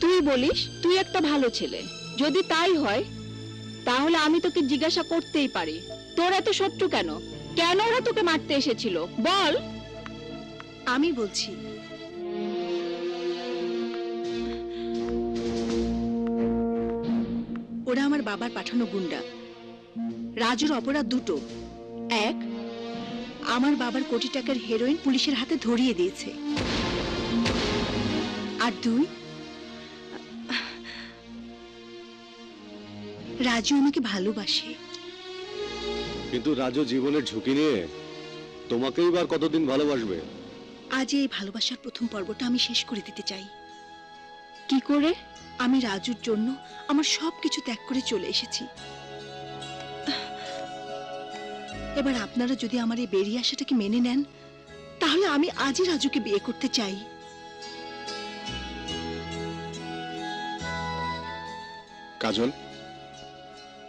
তুই বলিস, তুই একটা ভালো ছেলে। যদি তাই হয়, তাহলে আমি তোকে জিজ্ঞাসা করতেই পারি। তোর এত শত্রু কেন? কেন ওরা তোকে মারতে এসেছিল? বল। আমি বলছি, ওরা আমার বাবার পাঠানো গুন্ডা। রাজুর অপরাধ দুটো। এক, আমার বাবার কোটি টাকার হেরোইন পুলিশের হাতে ধরিয়ে দিয়েছে। আর দুই রাজু আমাকে ভালোবাসে। কিন্তু রাজু জীবনের ঝুঁকি নিয়ে তোমাকেই বার কতদিন ভালোবাসবে? আজ এই ভালোবাসার প্রথম পর্বটা আমি শেষ করে দিতে চাই। কি করে? আমি রাজুর জন্য আমার সবকিছু ত্যাগ করে চলে এসেছি। এবার আপনারা যদি আমার এই বেরিয়ে আসাটাকে মেনে নেন তাহলে আমি আজই রাজুকে বিয়ে করতে চাই। কাজল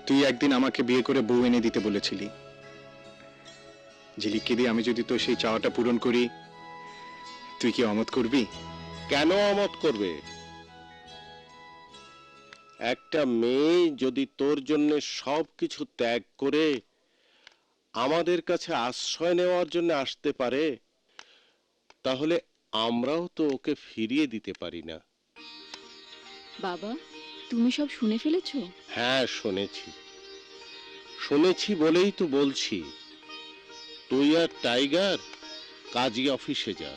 তুই একদিন আমাকে বিয়ে করে বউ এনে দিতে বলেছিলি। ঝিলিককে দিয়ে আমি যদি তোর সেই চাওয়াটা পূরণ করি তুই কি অমত করবি? কেন অমত করবে? একটা মেয়ে যদি তোর জন্য সব কিছু ত্যাগ করে আমাদের কাছে আশ্রয় নেওয়ার জন্য আসতে পারে তাহলে আমরাও তো ওকে ফিরিয়ে দিতে পারি না। বাবা তুমি সব শুনে ফেলেছো? হ্যাঁ শুনেছি। শুনেছি বলেই তো বলছি। তুই আর টাইগার কাজী অফিসে যা।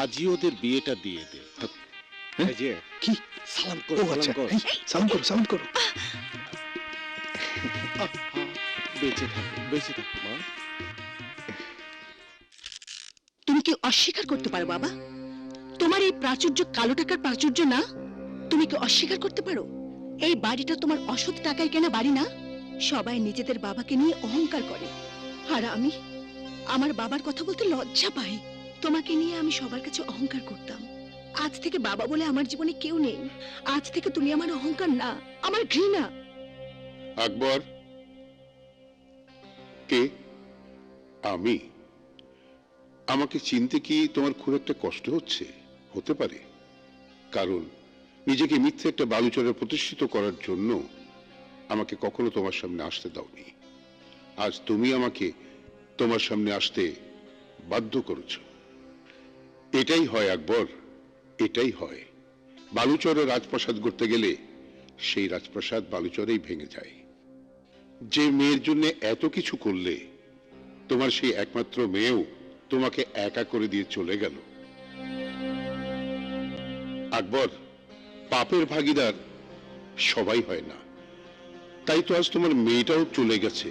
আজই ওদের বিয়েটা দিয়ে দে। এই যে কি? সালাম করো সালাম আচ্ছা কর। সালাম করো সালাম করো। বেঁচে থাকো বেঁচে থাকো মা। তুমি কি অস্বীকার করতে পারো বাবা। তোমার এই প্রাচুর্য কালো টাকার প্রাচুর্য না? তুমি কি অস্বীকার করতে পারো? এই বাড়িটা তোমার অসৎ টাকায় কেনা বাড়ি না? সবাই নিজেদের বাবাকে নিয়ে অহংকার করে। আর আমি, আমার বাবার কথা বলতে লজ্জা পাই। তোমাকে নিয়ে আমি সবার কাছে অহংকার করতাম। আজ থেকে বাবা বলে আমার জীবনে কেউ নেই। আজ থেকে তুমি আমার অহংকার না, আমার ঘৃণা। আকবর, কে? আমি? আমাকে চিনতে কি তোমার খুব একটা কষ্ট হচ্ছে? হতে পারে। কারণ নিজেকে মিথ্যে একটা বালুচরে প্রতিষ্ঠিত করার জন্য আমাকে কখনো তোমার সামনে আসতে দাওনি। আজ তুমি আমাকে তোমার সামনে আসতে বাধ্য করেছ। এটাই হয়, আকবর, এটাই হয়। বালুচরে রাজপ্রাসাদ করতে গেলে সেই রাজপ্রাসাদ বালুচরেই ভেঙে যায়। যে মেয়ের জন্য এত কিছু করলে, তোমার সেই একমাত্র মেয়েও তোমাকে একা করে দিয়ে চলে গেল। আকবর পাপের ভাগিদার সবাই হয় না। তাই তো আজ তোমার মেয়েটাও চলে গেছে।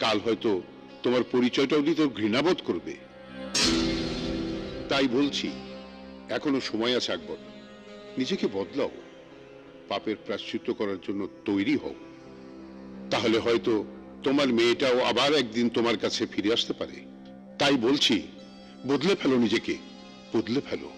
কাল হয়তো তোমার পরিচয়টাও দিতে ঘৃণাবোধ করবে। তাই বলছি, এখনও সময় আছে আকবর, নিজেকে বদলাও। পাপের প্রাশ্চিত্য করার জন্য তৈরি হও। তাহলে হয়তো তোমার মেয়েটাও আবার একদিন তোমার কাছে ফিরে আসতে পারে। তাই বলছি, বদলে ফেলো নিজেকে, বদলে ফেলো।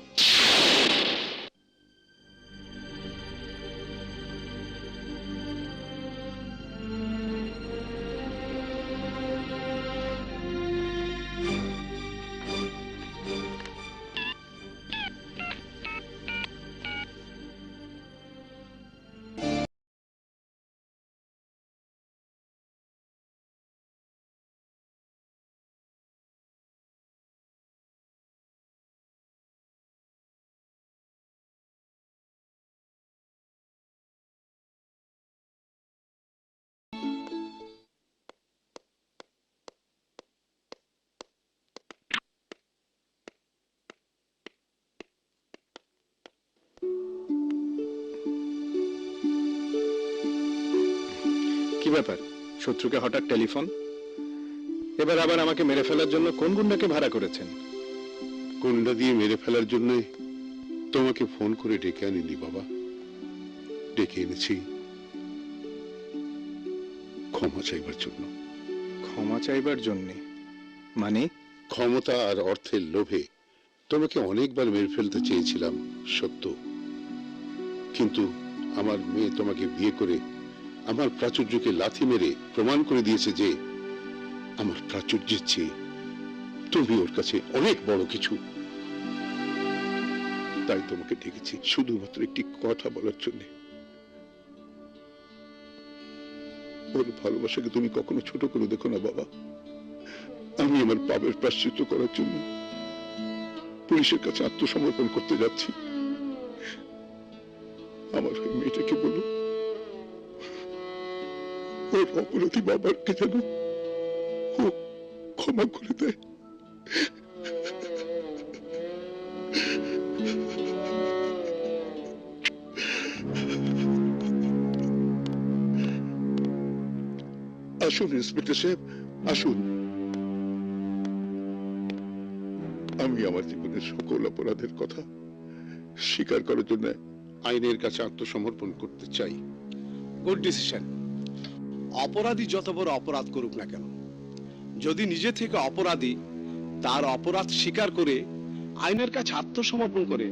ব্যাপার? শত্রুকে হঠাৎ টেলিফোন? এবার আবার আমাকে মেরে ফেলার জন্য কোন গুন্ডাকে ভাড়া করেছেন? গুন্ডা দিয়ে মেরে ফেলার জন্য তোমাকে ফোন করে ডেকে আনিনি বাবা। ডেকে এনেছি। ক্ষমা চাইবার জন্য। ক্ষমা চাইবার জন্যে? মানে? ক্ষমতা আর অর্থের লোভে তোমাকে অনেকবার মেরে ফেলতে চেয়েছিলাম সত্য। কিন্তু আমার মেয়ে তোমাকে বিয়ে করে আমার প্রাচুর্যকে লাথি মেরে প্রমাণ করে দিয়েছে যে আমার প্রাচুর্যের চেয়ে তুমি ওর কাছে অনেক বড় কিছু। তাই তোমাকে ডেকেছি শুধুমাত্র একটি কথা বলার জন্য। ওর ভালোবাসাকে তুমি কখনো ছোট করে দেখো না, বাবা। আমি আমার পাপের প্রাশ্চিত্য করার জন্য পুলিশের কাছে আত্মসমর্পণ করতে যাচ্ছি। আমার মেয়েটাকে বলো ওর অপরাধী বাবাকে যেন ক্ষমা করে দেয়। আসুন, ইন্সপেক্টর সাহেব, আসুন। আমি আমার জীবনের সকল অপরাধের কথা স্বীকার করার জন্য আইনের কাছে আত্মসমর্পণ করতে চাই। গুড ডিসিশন অপরাধী যত বড় অপরাধ করুক না কেন। যদি নিজে থেকে অপরাধী, তার অপরাধ স্বীকার করে আইনের কাছে আত্মসমর্পণ করে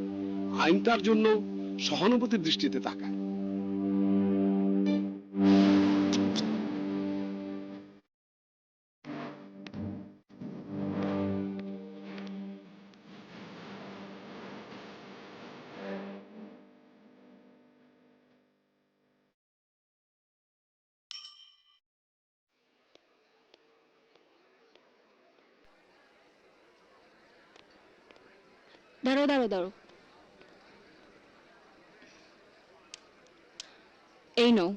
আইন তার জন্য সহানুভূতির দৃষ্টিতে তাকায়। দাঁড়ো দাঁড়ো দাঁড়ো। এই নাও।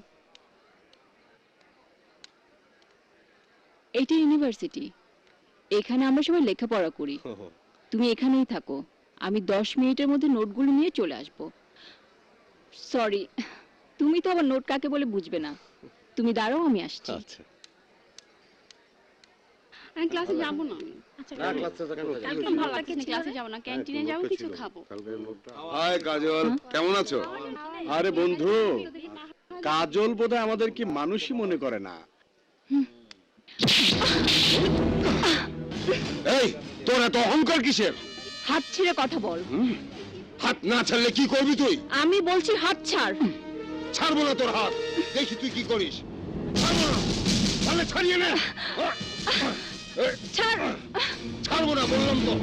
এইটা ইউনিভার্সিটি। এখানে আমরা সবাই লেখাপড়া করি। তুমি এখানেই থাকো। আমি দশ মিনিটের মধ্যে নোটগুলো নিয়ে চলে আসব। সরি তুমি তো আবার নোট কাকে বলে বুঝবে না। তুমি দাঁড়াও আমি আসছি। আচ্ছা। আমি ক্লাসে যাব না। আমি একদম ভালো লাগছে না ক্লাসে যাব না? ক্যান্টিনে যাব কিছু খাব। হাই কাজল। কেমন আছো? আরে বন্ধু। কাজল বোধহয় আমাদের কি মানুষই মনে করে না। এই তোর এত অহংকার কিসের? হাত ছেড়ে কথা বল। হাত না ছাড়লে কি করবি তুই? আমি বলছি হাত ছাড়। ছাড়বো না তোর হাত। দেখি তুই কি করিস। ছাড়বো না। তাহলে ছাড়িয়ে নে। ছাড় ছাড়বো না বললাম তো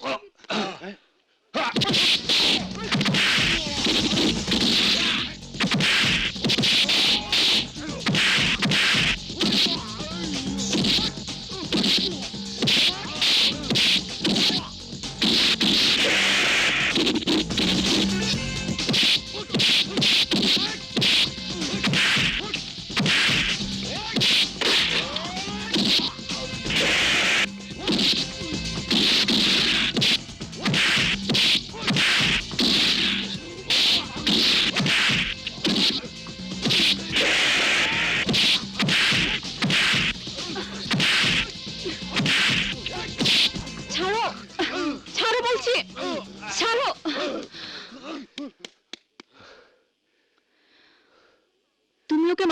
ছাড়ো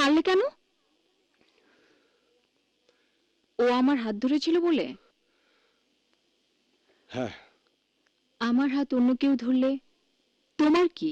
মারলে কেন? ও আমার হাত ধরেছিল বলে? হ্যাঁ। আমার হাত অন্য কেউ ধরলে তোমার কি?